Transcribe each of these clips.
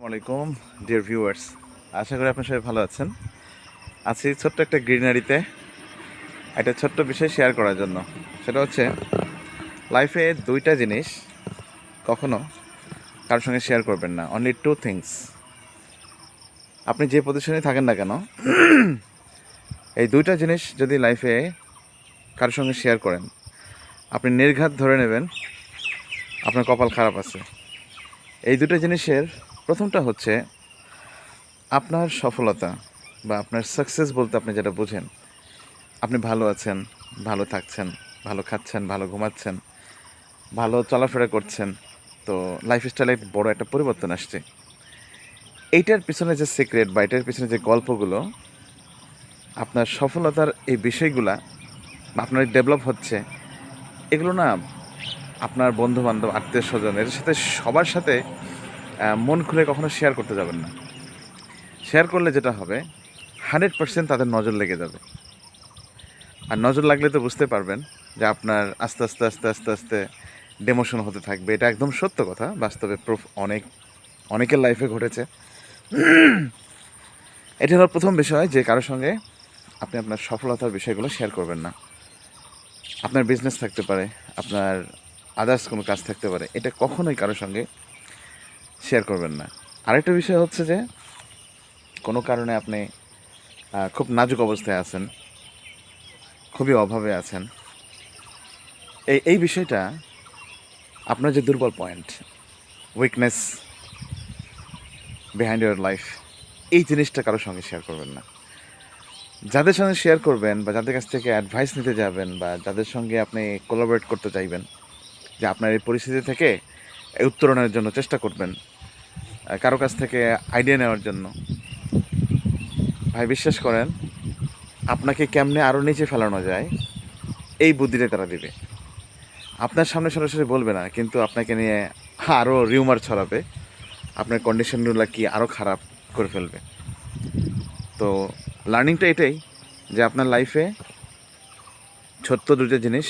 আসসালামু আলাইকুম dear viewers আশা করি আপনার সবাই ভালো আছেন। আছি ছোট্ট একটা গ্রিনারিতে একটা ছোট্ট বিষয় শেয়ার করার জন্য। সেটা হচ্ছে লাইফে দুইটা জিনিস কখনো কারোর সঙ্গে শেয়ার করবেন না। অনলি টু থিংস আপনি যে পজিশনে থাকেন না কেন, এই দুইটা জিনিস যদি লাইফে কারোর সঙ্গে শেয়ার করেন, আপনি নির্ঘাত ধরে নেবেন, আপনার কপাল খারাপ আছে। এই দুটো জিনিসের প্রথমটা হচ্ছে আপনার সফলতা বা আপনার সাকসেস বলতে আপনি যেটা বোঝেন, আপনি ভালো আছেন, ভালো থাকছেন, ভালো খাচ্ছেন, ভালো ঘুমাচ্ছেন, ভালো চলাফেরা করছেন, তো লাইফস্টাইলে বড় একটা পরিবর্তন আসছে। এইটার পিছনে যে সিক্রেট বা এটার পিছনে যে গল্পগুলো, আপনার সফলতার এই বিষয়গুলা বা আপনার ডেভেলপ হচ্ছে, এগুলো না আপনার বন্ধু বান্ধব আত্মীয় স্বজন এর সাথে সবার সাথে মন খুলে কখনো শেয়ার করতে যাবেন না। শেয়ার করলে যেটা হবে হান্ড্রেড পার্সেন্ট তাদের নজর লেগে যাবে। আর নজর লাগলে তো বুঝতে পারবেন যে আপনার আস্তে আস্তে আস্তে আস্তে আস্তে ডেমোশন হতে থাকবে। এটা একদম সত্য কথা। বাস্তবে প্রুফ অনেক, অনেকের লাইফে ঘটেছে। এটা হলো প্রথম বিষয় যে কারোর সঙ্গে আপনি আপনার সফলতার বিষয়গুলো শেয়ার করবেন না। আপনার বিজনেস থাকতে পারে, আপনার আদার্স কোনো কাজ থাকতে পারে। এটা কখনোই কারোর সঙ্গে শেয়ার করবেন না। আরেকটা বিষয় হচ্ছে যে, কোনো কারণে আপনি খুব নাজুক অবস্থায় আছেন, খুবই অভাবে আছেন। এই এই বিষয়টা আপনার যে দুর্বল point weakness behind your life এই জিনিসটা কারোর সঙ্গে শেয়ার করবেন না। যাদের সঙ্গে শেয়ার করবেন বা যাদের কাছ থেকে অ্যাডভাইস নিতে যাবেন বা যাদের সঙ্গে আপনি কোলাবোরেট করতে চাইবেন, যে আপনার এই পরিস্থিতি থেকে উত্তরণের জন্য চেষ্টা করবেন কারও কাছ থেকে আইডিয়া নেওয়ার জন্য। ভাই, বিশ্বাস করেন, আপনাকে কেমনে আরও নিচে ফেলানো যায়, এই বুদ্ধিটা তারা দিবে। আপনার সামনে সরাসরি বলবে না, কিন্তু আপনাকে নিয়ে আরও রিউমার ছড়াবে। আপনার কন্ডিশনগুলো কি আরও খারাপ করে ফেলবে। তো লার্নিংটা এটাই যে আপনার লাইফে ছোট্ট দুটো জিনিস,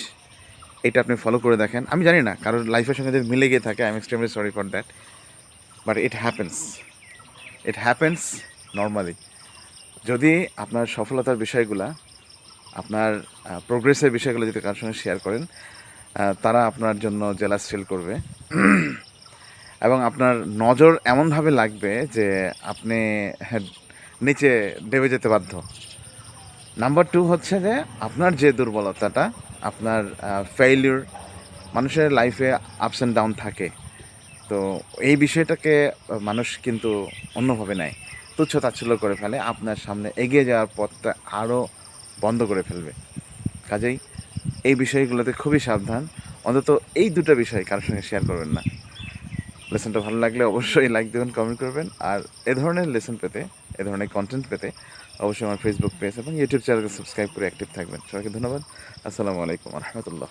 এটা আপনি ফলো করে দেখেন। আমি জানি না, কারোর লাইফের সঙ্গে যদি মিলে গিয়ে থাকে I am extremely sorry for that but it happens it happens normally যদি আপনার সফলতার বিষয়গুলা আপনার প্রোগ্রেসের বিষয়গুলো যদি কারোর সঙ্গে শেয়ার করেন তারা আপনার জন্য জেলাস ফিল করবে এবং আপনার নজর এমনভাবে লাগবে যে আপনি নিচে ডেবে যেতে বাধ্য নাম্বার টু হচ্ছে যে আপনার যে দুর্বলতাটা আপনার ফেইলিউর মানুষের লাইফে আপস অ্যান্ড ডাউন থাকে তো এই বিষয়টাকে মানুষ কিন্তু অন্যভাবে নেয়। তুচ্ছ তাচ্ছল্য করে ফেলে, আপনার সামনে এগিয়ে যাওয়ার পথটা আরও বন্ধ করে ফেলবে। কাজেই এই বিষয়গুলোতে খুবই সাবধান। অন্তত এই দুটো বিষয় কারোর সঙ্গে শেয়ার করবেন না। লেসনটা ভালো লাগলে অবশ্যই লাইক দেবেন কমেন্ট করবেন। আর এ ধরনের লেসন পেতে, এ ধরনের কন্টেন্ট পেতে অবশ্যই আমার ফেসবুক পেজ এবং ইউটিউব চ্যানেলকে সাবস্ক্রাইব করে অ্যাক্টিভ থাকবেন। সবাইকে ধন্যবাদ। আসসালামু আলাইকুম রহমতুল্লাহ।